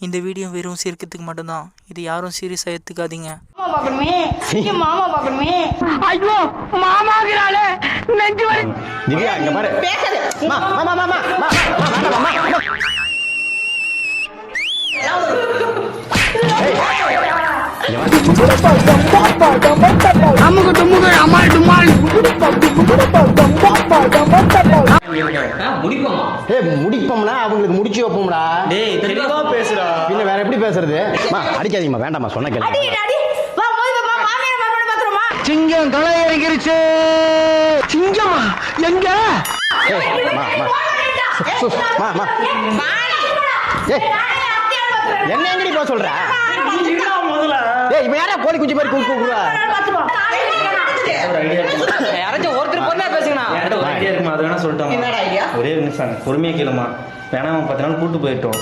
இந்த வீடியோ வெறும் சிரிக்கிறதுக்கு மட்டும்தான் இது யாரும் சீரியஸாக எடுத்துக்காதீங்க மாமா பார்க்கணுமே ஐயோ மாமாங்கிறாளே நெஞ்சு வலி மாமா மாமா முடிப்போமா? ஏய் முடிப்போம்னா அவங்களுக்கு முடிச்சு வைப்போம்டா. டேய் தெளிவா பேசுடா. பின்ன வேற எப்படி பேசுறது? மா அடிக்காதீங்கம்மா வேண்டாம்மா சொன்ன அடி கேளுங்க அடி. வா மோதி பாப்பா மாமியார் மாமனார் பாத்துருமா சிங்கம் களை இறங்கிருச்சு. சிங்கமா எங்க? ஏய் மா மா. சு, சு, மா மா. ஏய் என்ன எங்கடி போக சொல்ற? ஏய் இவன் யாரா கோழி குஞ்சு மாதிரி கூப்பிட்டு கூப்பிடுவா யாராச்சும் ஒருத்தர் பொறுமையா பேசுங்கண்ணா. ஐடியா இருக்குமா? அது வேணா சொல்லட்டாமா? என்னடா ஐடியா ஒரே நிமிஷம் பொறுமையா கேளுமா. வேணா அவன் பத்து நாள் கூட்டு போயிட்டோம்.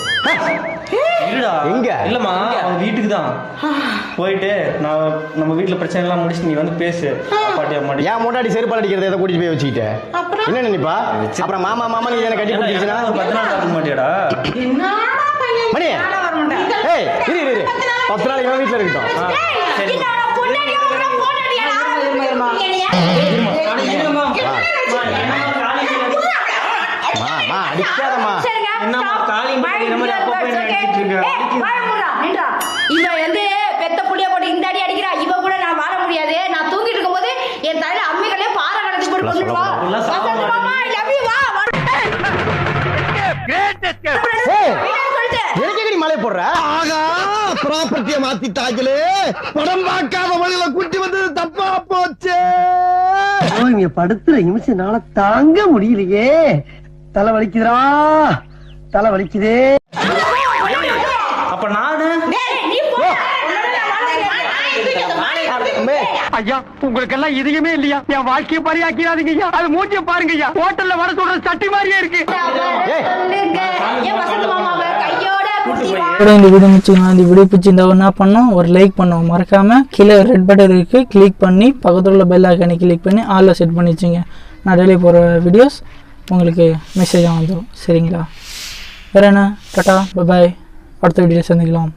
இல்லடா எங்க? இல்லம்மா அவன் வீட்டுக்கு தான் போயிட்டு நான் நம்ம வீட்டுல பிரச்சனை எல்லாம் முடிச்சு நீ வந்து பேசு. பாட்டி அம்மாட்டி. ஏன் முன்னாடி செருப்பால் அடிக்கிறத எதை கூட்டிட்டு போய் வச்சுக்கிட்ட? என்ன நினைப்பா? அப்புறம் மாமா மாமா நீ எனக்கு கட்டி ஒரு பத்து நாள் பார்க்க மாட்டியாடா மணி. ஏய் இரு இரு இரு. பத்து நாளைக்கு வீட்டுல இருக்கட்டும். மா அடிக்காதம்மா. என்னம்மா, காளி மாதிரி அடிச்சிட்டு இருக்க? வந்து பெத்த புள்ளிய போட்டு இந்த அடி அடிக்கிறா. இவ கூட நான் வாழ முடியாது. நான் தூங்கிட்டு இருக்கும்போது என் தலையில அம்மிகளே பாறை கடத்தி போட்டு கொண்டு ப்ராப்பர்ட்டிய மாத்திட்டாங்களே. படம் பார்க்காத வழியில குட்டி வந்தது தப்பா போச்சு. இங்க படுத்துற நிமிஷம்னால தாங்க முடியலையே. தலை வலிக்குதுடா. தலை வலிக்குதே. அப்ப நானு. ஐயா உங்களுக்கு எல்லாம் இதுவுமே இல்லையா? என் வாழ்க்கையை பரியாக்கிறாதீங்க ஐயா. அது மூஞ்சிய பாருங்க ஐயா. ஹோட்டல்ல வர சொல்ற சட்டி மாதிரியே இருக்கு ஏய். சொல்லுங்க. என் வசந்த் மாமாவை கூட இந்த வீடியோ முடிச்சுக்கலாம் இந்த வீடியோ பிடிச்சிருந்தா என்ன பண்ணோம் ஒரு லைக் பண்ணோம் மறக்காம கீழே ரெட் பட்டன் இருக்கு. கிளிக் பண்ணி பக்கத்தில் உள்ள பெல் ஐக்கானை கிளிக் பண்ணி ஆளில் செட் பண்ணி வச்சுங்க. நான் டெய்லி போகிற வீடியோஸ் உங்களுக்கு மெசேஜாக வந்துடும் சரிங்களா? வேற என்ன? டாட்டா பாய் அடுத்த வீடியோ சந்திக்கலாம்.